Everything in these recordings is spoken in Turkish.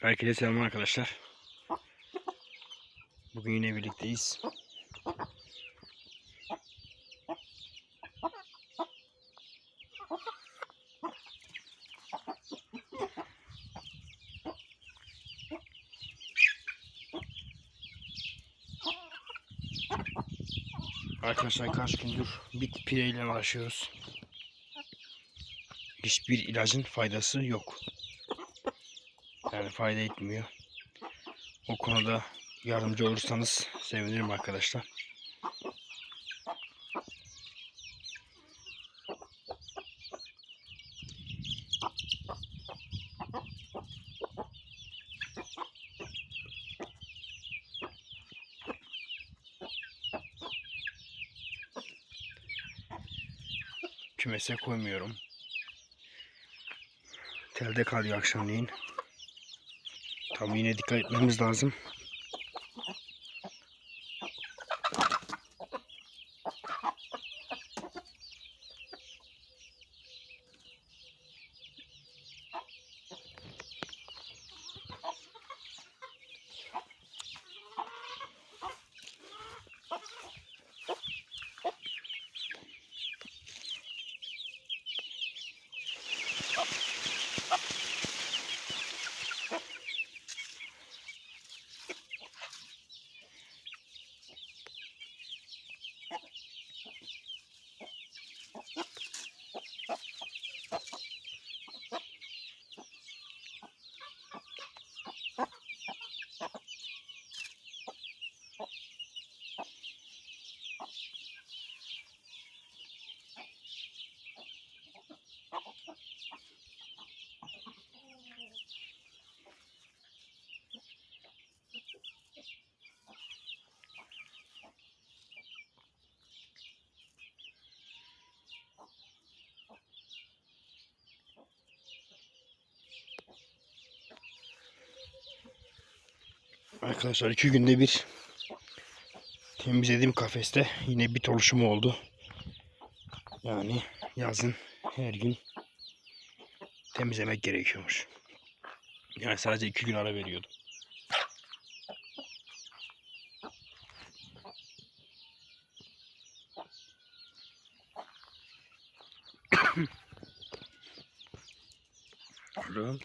Herkese selam arkadaşlar. Bugün yine birlikteyiz. Arkadaşlar kaç gündür bit pireyle uğraşıyoruz. Hiçbir ilacın faydası yok. Yani fayda etmiyor. O konuda yardımcı olursanız sevinirim arkadaşlar. Kümese koymuyorum. Telde kalıyor akşamleyin. Tabii yine dikkat etmemiz lazım. Arkadaşlar iki günde bir temizlediğim kafeste yine bit oluşumu oldu. Yani yazın her gün temizlemek gerekiyormuş. Yani sadece iki gün ara veriyordum. Oğlum.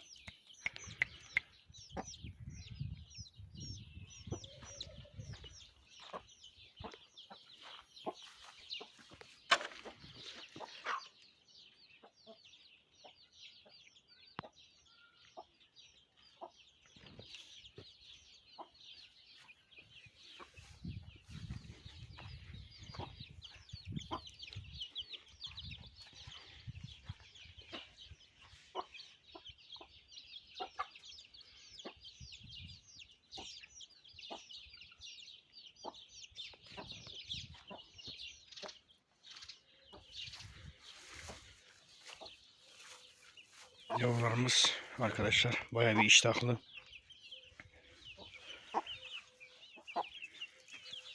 Yavrularımız arkadaşlar bayağı bir iştahlı.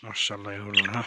Maşallah yavrularına.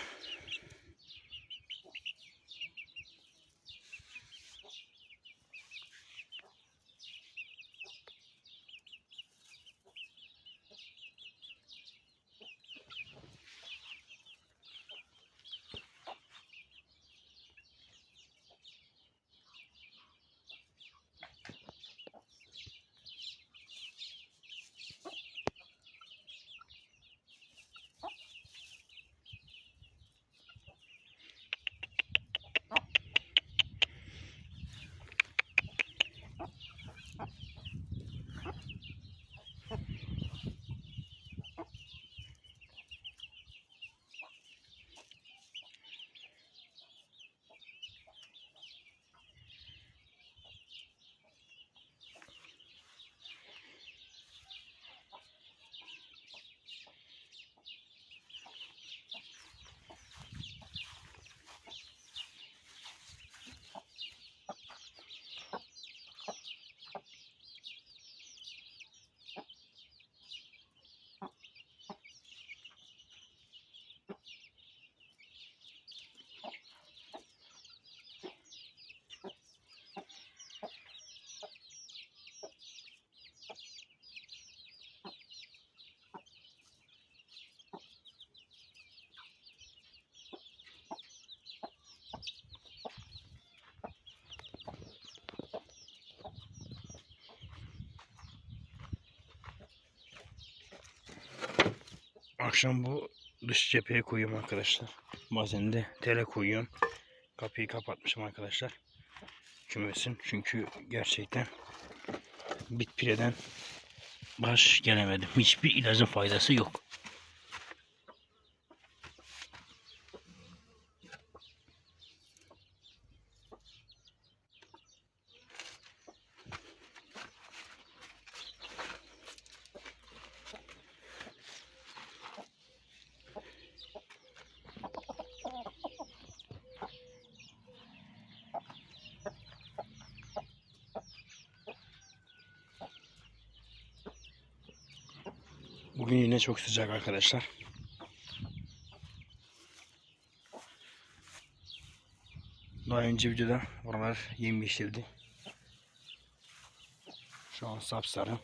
Akşam bu dış cepheye koyuyorum arkadaşlar. Bazen de tele koyuyorum. Kapıyı kapatmışım arkadaşlar. Kümesin. Çünkü gerçekten bitpireden baş gelemedim. Hiçbir ilacın faydası yok. Bugün yine çok sıcak arkadaşlar. Daha önce videoda oralar yemyeşildi. Şu an sapsarı.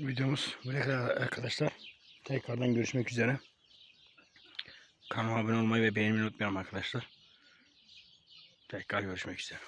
Videomuz buraya kadar arkadaşlar. Tekrardan görüşmek üzere. Kanalıma abone olmayı ve beğenmeyi unutmayalım arkadaşlar. Tekrar görüşmek üzere.